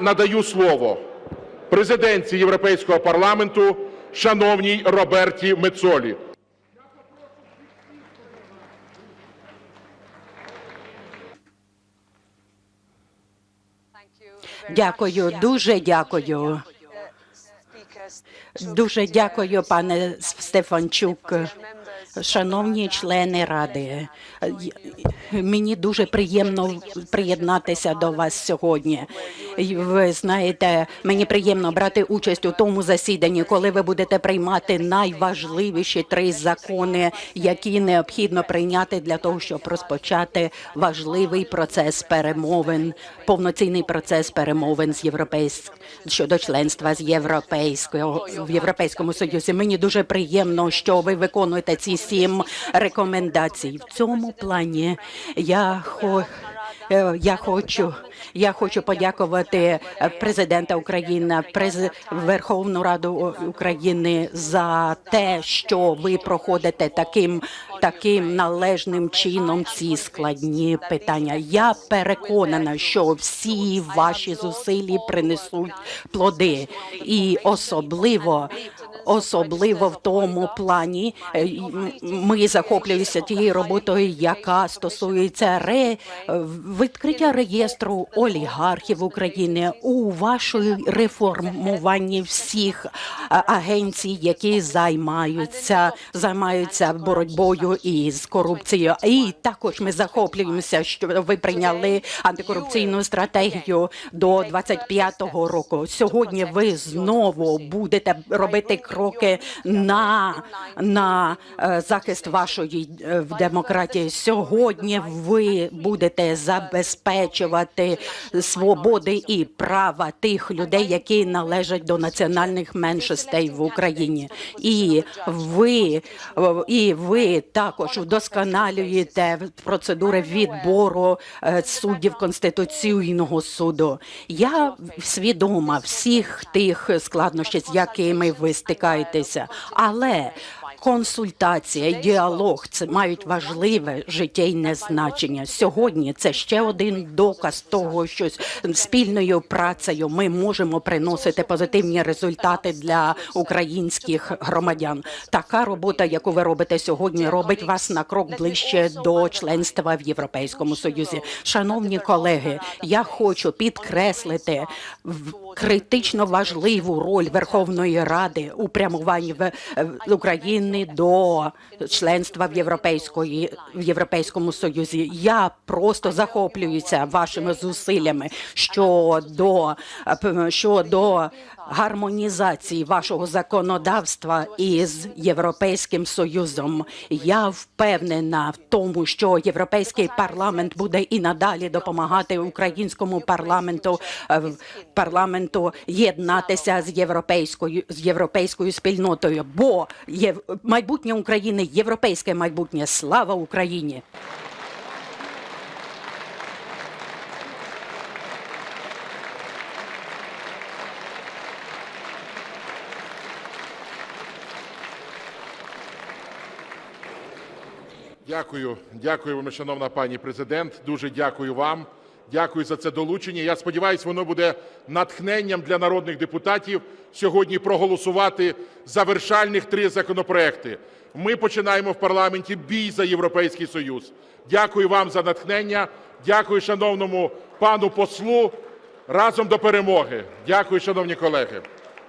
Надаю слово президентці Європейського парламенту, шановній Роберті Мецолі. Дякую, дуже дякую. Дуже дякую, пане Стефанчук. Шановні члени ради, мені дуже приємно приєднатися до вас сьогодні. Ви знаєте, мені приємно брати участь у тому засіданні, коли ви будете приймати найважливіші три закони, які необхідно прийняти для того, щоб розпочати важливий процес перемовин, повноцінний процес перемовин з європейськ щодо членства з європейського в європейському союзі. Мені дуже приємно, що ви виконуєте ці сім рекомендацій. В цьому плані я хо. Е, Я хочу, я хочу подякувати е, президента України, през Верховну Раду України за те, що ви проходите таким таким належним чином ці складні питання. Я переконана, що всі ваші зусилля принесуть плоди, і особливо особливо в тому плані е, ми захоплюємося тією роботою, яка стосується ре відкриття реєстру олігархів України у вашій реформуванні всіх агенцій, які займаються займаються боротьбою із корупцією. І також ми захоплюємося, що ви прийняли антикорупційну стратегію до 25-го року. Сьогодні ви знову будете робити кроки на, на е, захист вашої е, демократії. Сьогодні ви будете забезпечувати свободи і права тих людей, які належать до національних меншостей в Україні. І ви, і ви також вдосконалюєте процедури відбору е, суддів Конституційного суду. Я свідома всіх тих складнощів, з якими ви стикаєтеся, але консультація, діалог це мають важливе життєйне значення. Сьогодні це ще один доказ того, що спільною працею ми можемо приносити позитивні результати для українських громадян. Така робота, яку ви робите сьогодні, робить вас на крок ближче до членства в Європейському Союзі. Шановні колеги, я хочу підкреслити в- критично важливу роль Верховної Ради у прямуванні в в України до членства в європейської в європейському союзі. Я просто захоплююся вашими зусиллями щодо щодо гармонізації вашого законодавства із європейським союзом. Я впевнена в тому, що європейський парламент буде і надалі допомагати українському парламенту е, парламенту єднатися з європейською з європейською спільнотою. Бо є майбутнє України, європейське майбутнє. Слава Україні! Дякую, дякую шановна пані президент. Дуже дякую вам. Дякую за це долучення. Я сподіваюся, воно буде натхненням для народних депутатів сьогодні проголосувати завершальних три законопроекти. Ми починаємо в парламенті бій за Європейський Союз. Дякую вам за натхнення. Дякую шановному пану послу. Разом до перемоги. Дякую, шановні колеги.